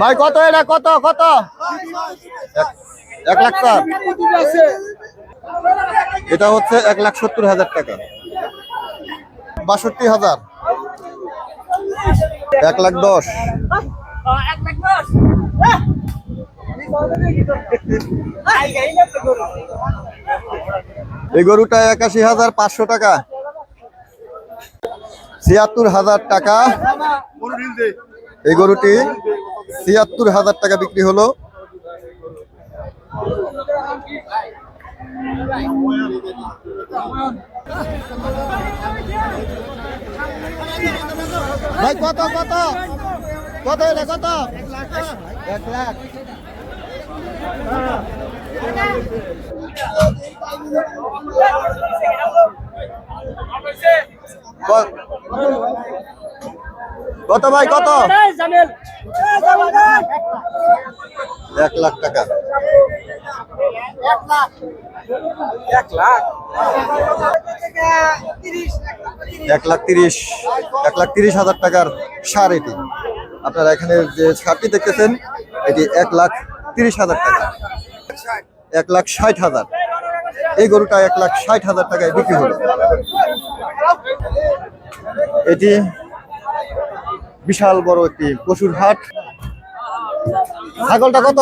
ভাই, কত এটা? কত? কত? এক- লাখ চার এটা হচ্ছে এক লাখ সত্তর হাজার টাকা। বাষট্টি হাজার। এক লাখ দশ। এই গরুটা একাশি হাজার পাঁচশো টাকা। ছিয়াত্তর হাজার টাকা। এই গরুটি ছিয়াত্তর হাজার টাকা বিক্রি হলো। কত কত? কত এটা কত? এক লাখ। কত ভাই কত? এক লাখ টাকা। এক লাখ তিরিশ এক লাখ তিরিশ হাজার টাকার সার এটি। আপনারা এখানে যে সারটি দেখতেছেন এটি এক লাখ তিরিশ হাজার টাকা। এক লাখ ষাট হাজার। এই গরুটা এক লাখ ষাট হাজার টাকায় বিক্রি হলো। এটি বিশাল বড় একটি পশুর হাট। ছাগলটা কত?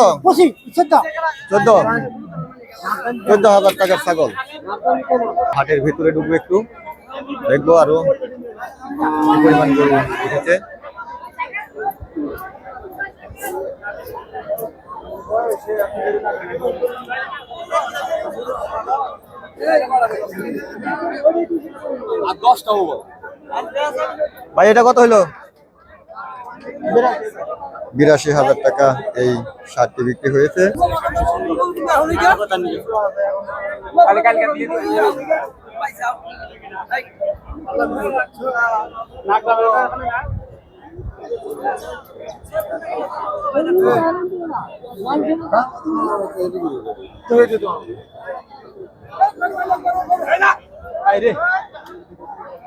চোদ্দ? চোদ্দ হাজার টাকার ছাগল। হাটের ভিতরে ঢুকবো একটু। দেখব আরও কি পরিমাণ গরু উঠেছে। ভাই এটা কত হইল বিরাশি হাজার টাকা এই শার্টটি বিক্রি হয়েছে।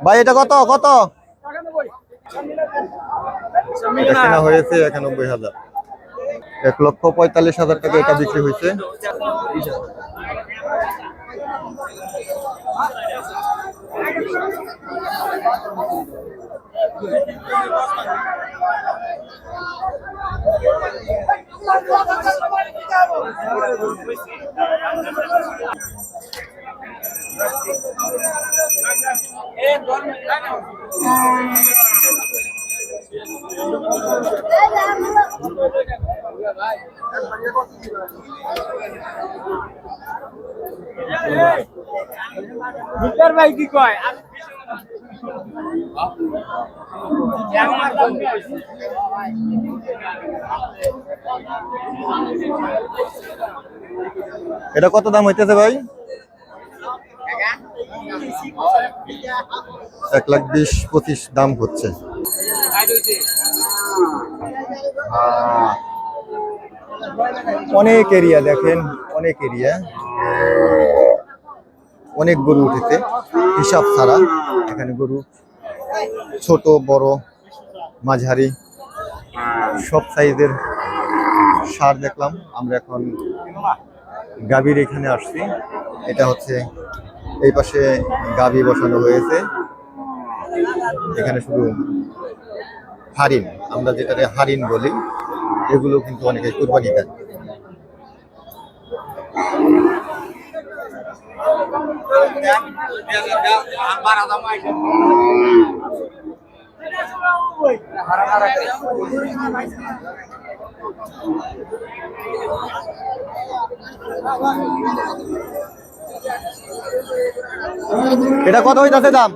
ভাই, এটা কত? কত? হয়েছে একানব্বই হাজার। এক লক্ষ পঁয়তাল্লিশ হাজার টাকা এটা বিক্রি হয়েছে। ভাই কি কয়? এটা কত দাম হইতেছে ভাই? এক লাখ বিশ পঁচিশ দাম হচ্ছে। অনেক এরিয়া দেখেন, অনেক এরিয়া। অনেক গরু উঠেছে, হিসাব ছাড়া এখানে গরু ছোট, বড়, মাঝারি, সব সাইজের সার দেখলাম। আমরা এখন গাভীর এখানে আসছি। এটা হচ্ছে এই পাশে গাভী বসানো হয়েছে। এখানে শুধু হারিন আমরা যেটাকে হারিন বলি, এগুলো কিন্তু অনেকে কুরবানি দেয় এটা কত হইতাছে দাম?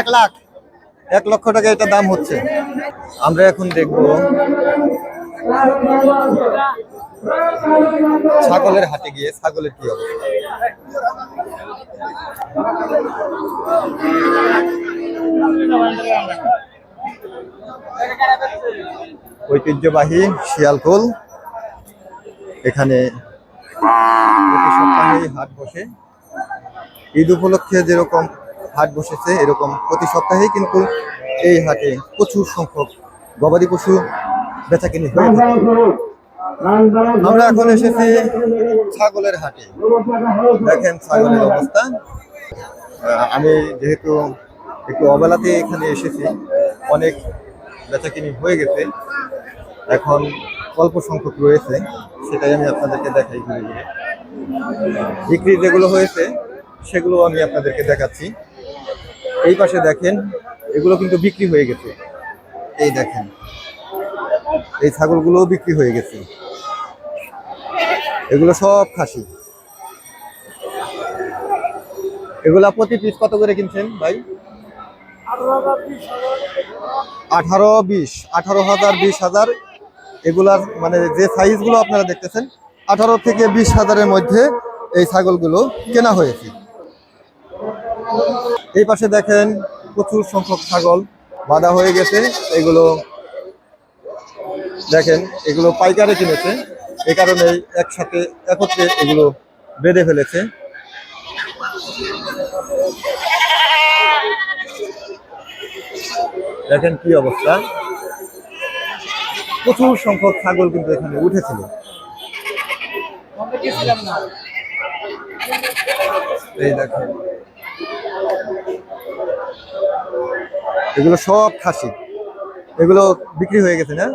এক লাখ। এক লক্ষ টাকা এটা দাম হচ্ছে। আমরা এখন দেখব। ছাগলের হাটে গিয়ে ছাগলের কি অবস্থা? ঐতিহ্যবাহী শিয়ালকোল এখানে প্রতি সপ্তাহে হাট বসে। ঈদ উপলক্ষে যেরকম হাট বসেছে, এরকম প্রতি সপ্তাহেই কিন্তু এই হাটে প্রচুর সংখ্যক গবাদি পশু বেচাকিনি হয়ে থাকে। আমরা এখন এসেছি ছাগলের হাটে। দেখেন ছাগলের অবস্থা। আমি যেহেতু একটু অবেলাতে এখানে এসেছি, অনেক বেচাকিনি হয়ে গেছে। এখন অল্প সংখ্যক রয়েছে, সেটাই আমি আপনাদেরকে দেখাই ঘুরে ঘুরে। বিক্রি যেগুলো হয়েছে, সেগুলো আমি আপনাদেরকে দেখাচ্ছি। এই পাশে দেখেন, এগুলো কিন্তু বিক্রি হয়ে গেছে। এই দেখেন, এই ছাগলগুলোও বিক্রি হয়ে গেছে। এগুলো সব খাসি। এগুলা প্রতি পিস কত করে কিনছেন ভাই? আঠারো, বিশ, আঠারো হাজার, বিশ হাজার। এগুলার মানে যে সাইজগুলো আপনারা দেখতেছেন, আঠারো থেকে বিশ হাজারের মধ্যে এই ছাগলগুলো কেনা হয়েছে। এই পাশে দেখেন প্রচুর সংখ্যক ছাগল বাঁধা হয়ে গেছে। এগুলো দেখেন, এগুলো পাইকারে কিনেছে। এই কারণে একসাথে একত্রে এগুলো বেঁধে ফেলেছে। দেখেন কি অবস্থা। প্রচুর সংখ্যক ছাগল কিন্তু এখানে উঠেছিল। এই দেখেন। এগুলো সব খাসি। এগুলো বিক্রি হয়ে গেছে না?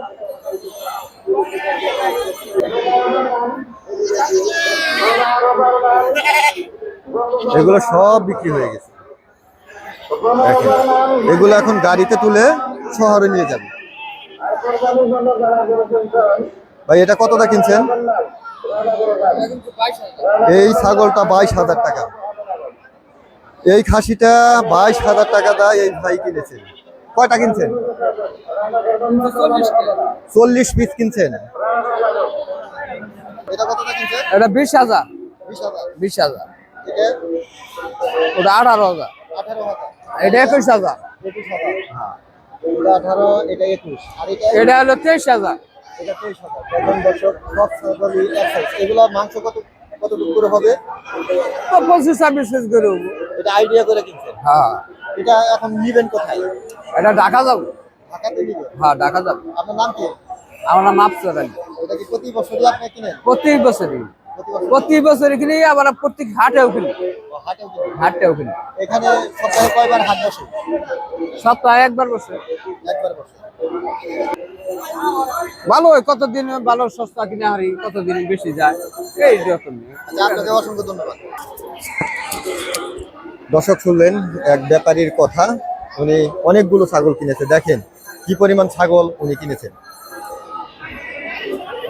এগুলো সব বিক্রি হয়ে গেছে। দেখেন এগুলো এখন গাড়িতে তুলে শহরে নিয়ে যাবে। ভাই এটা কতটা কিনছেন? এই ছাগলটা বাইশ হাজার টাকা। এই খাসিটা বাইশ হাজার টাকা দেয় এই ভাই কিনেছেন। কয়টা কিনছেন? চল্লিশ পিস কিনছেন। এটা কতটা কিনছেন? এটা বিশ হাজার। বিশ হাজার। বিশ হাজার। ওটা আঠারো হাজার। এটা একুশ হাজার। এটা আঠারো এটা একুশ। আর এটা এটা হলো তেইশ হাজার। এগুলা মাংস কত কতটুকু করে হবে? তো পঁচিশ ছাব্বিশ কেজি করে হব। এটা আইডিয়া করে কিনছেন? হ্যাঁ। এটা এখন নিবেন কোথায়? এটা ঢাকা যাব। ঢাকাতে নিবেন? হ্যাঁ ঢাকা যাব। আপনার নাম কি? আমার নাম আফসর আলী। এটা কি প্রতি বছরই আপনি কিনেন? প্রতি বছরই। প্রতি বছর কিনি আবার প্রত্যেক হাটেও কিনি ও, হাটেও কিনি এখানে সপ্তাহে কয়বার হাট বসে? সপ্তাহে একবার বসে। একবার বসে। ভালো কতদিন ভালো সস্তা কিনে হারি কতদিন বেশি যায় এই রকম। আচ্ছা আপনাকে অসংখ্য ধন্যবাদ। দর্শক শুনলেন এক ব্যাপারীর কথা। উনি অনেকগুলো ছাগল কিনেছে দেখেন কি পরিমাণ ছাগল উনি কিনেছেন।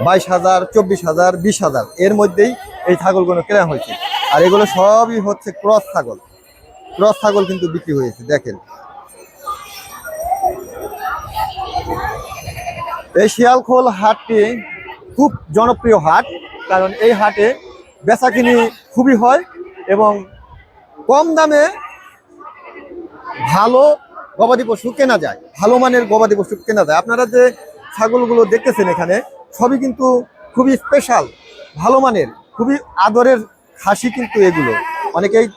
বাইশ হাজার, চব্বিশ হাজার, বিশ হাজার। এর মধ্যেই এই ছাগলগুলো কেনা হয়েছে। আর এগুলো সবই হচ্ছে ক্রস ছাগল। ক্রস ছাগল কিন্তু বিক্রি হয়েছে, দেখেন। এই শিয়ালখোল হাটটি খুব জনপ্রিয় হাট, কারণ এই হাটে বেচাকিনি খুবই হয় এবং কম দামে ভালো গবাদি পশু কেনা যায়, ভালো মানের গবাদি পশু কেনা যায়। আপনারা যে ছাগলগুলো দেখতেছেন এখানে সবই কিন্তু খুবই স্পেশাল ভালো মানের, খুবই আদরের খাসি কিন্তু এগুলো। অনেকেই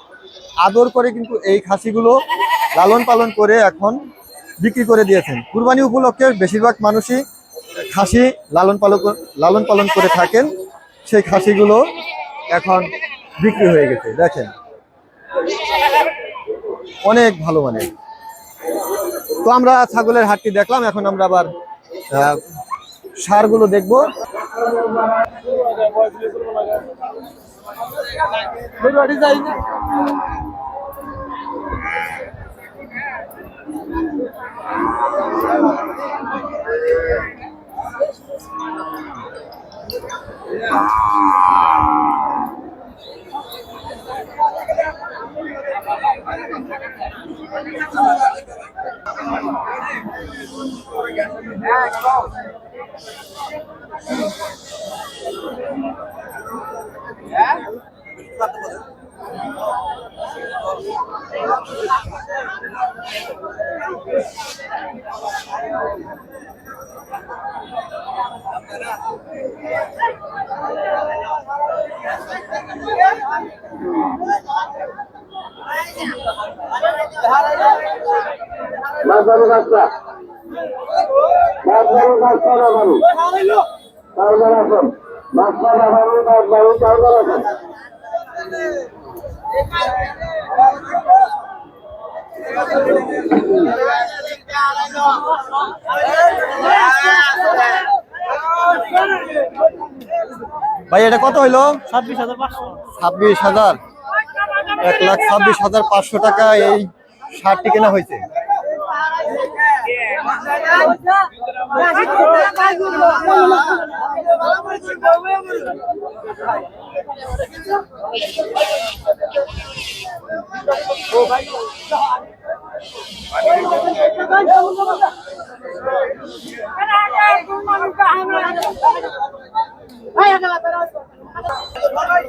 আদর করে কিন্তু এই খাসিগুলো লালন পালন করে এখন বিক্রি করে দিয়েছেন। কুরবানি উপলক্ষে বেশিরভাগ মানুষই খাসি লালন পালন লালন পালন করে থাকেন। সেই খাসিগুলো এখন বিক্রি হয়ে গেছে, দেখেন। অনেক ভালো মানে তো আমরা ছাগলের হাটটি দেখলাম, এখন আমরা আবার সারগুলো দেখব Thank you. ya. Masa-masa আসুন ভাই এটা কত হইল? ছাব্বিশ হাজার পাঁচশো। ছাব্বিশ হাজার এক লাখ ছাব্বিশ হাজার পাঁচশো টাকা এই শার্টটি কেনা হয়েছে।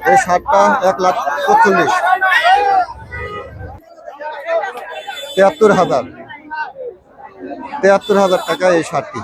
এই শার্টটা এক লাখ পঁচল্লিশ তেহাত্তর হাজার। তেহাত্তর হাজার টাকা এই শার্টটি